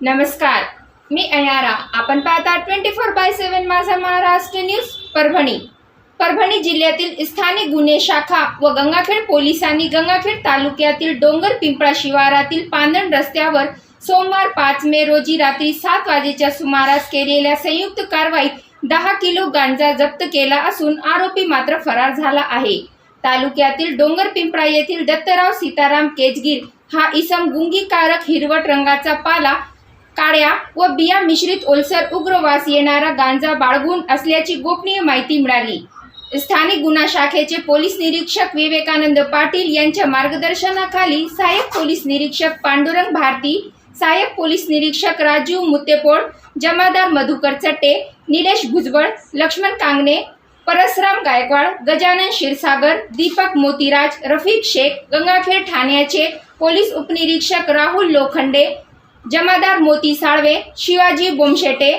नमस्कार मी अयारा आपण पाहता ट्वेंटी फोर बाय सेवन माझा महाराष्ट्र न्यूज परभणी. परभणी जिल्ह्यातील स्थानिक गुन्हे शाखा व गंगाखेड पोलिसांनी गंगाखेड तालुक्यातील डोंगर पिंपळा शिवारातील पांदण रस्त्यावर सोमवार पाच मे रोजी रात्री सात वाजेच्या सुमारास केलेल्या संयुक्त कारवाईत दहा किलो गांजा जप्त केला असून आरोपी मात्र फरार झाला आहे. तालुक्यातील डोंगर पिंपळा येथील दत्तराव सीताराम केजगीर हा इसम गुंगीकारक हिरवट रंगाचा पाला काळ्या व बिया मिश्रित ओलसर उग्र वास येणारा गांजा बाळगून असल्याची गोपनीय माहिती मिळाली. स्थानिक गुन्हा शाखेचे पोलीस निरीक्षक विवेकानंद पाटील यांच्या मार्गदर्शनाखाली सहाय्यक पोलीस निरीक्षक पांडुरंग भारती सहाय्यक पोलीस निरीक्षक राजीव मुत्तेपोळ जमादार मधुकर चट्टे निलेश भुजबळ लक्ष्मण कांगणे परसराम गायकवाड गजानन क्षीरसागर दीपक मोतीराज रफीक शेख गंगाखेड ठाण्याचे पोलीस उपनिरीक्षक राहुल लोखंडे जमादार मोती साळवे शिवाजी बोमशेटे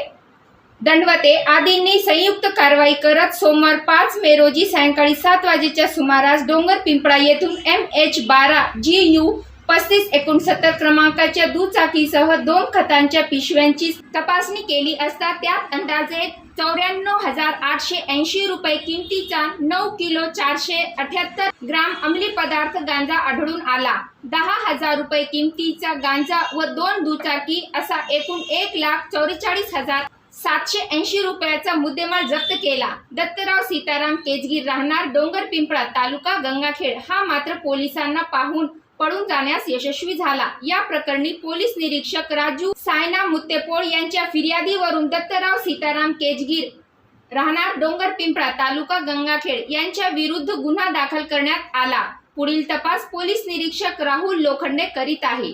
दंडवते आदींनी संयुक्त कारवाई करत सोमवार पाच मे रोजी सायंकाळी सात वाजेच्या सुमारास डोंगर पिंपळा येथून एम एच बारा जी यू पस्तीस एकोणसत्तर क्रमांकाच्या दुचाकीसह दोन खतांच्या पिशव्यांची तपासणी केली असता त्यात अंदाजे चौऱ्याण्णव हजार आठशे ऐंशी रुपये किमतीचा नऊ किलो चारशे अठ्याहत्तर ग्राम अंमली पदार्थ गांजा आढळून आला. दहा हजार रुपये किमतीचा गांजा व दोन दुचाकी असा एकूण एक लाख चौवेचाळीस हजार सातशे ऐंशी रुपयाचा मुद्देमाल जप्त केला. दत्तराव सीताराम केजगीर राहणार डोंगर पिंपळा तालुका गंगाखेड. हा मात्र पोलिसांना पाहून पळून जाण्यास यशस्वी झाला. या प्रकरणी पोलीस निरीक्षक राजू सायना मुत्तेपोळ यांच्या फिर्यादीवरून दत्तराव सीताराम केजगीर राहणार डोंगर पिंपळा तालुका गंगाखेड यांच्या विरुद्ध गुन्हा दाखल करण्यात आला. पुढील तपास पोलीस निरीक्षक राहुल लोखंडे करीत आहे.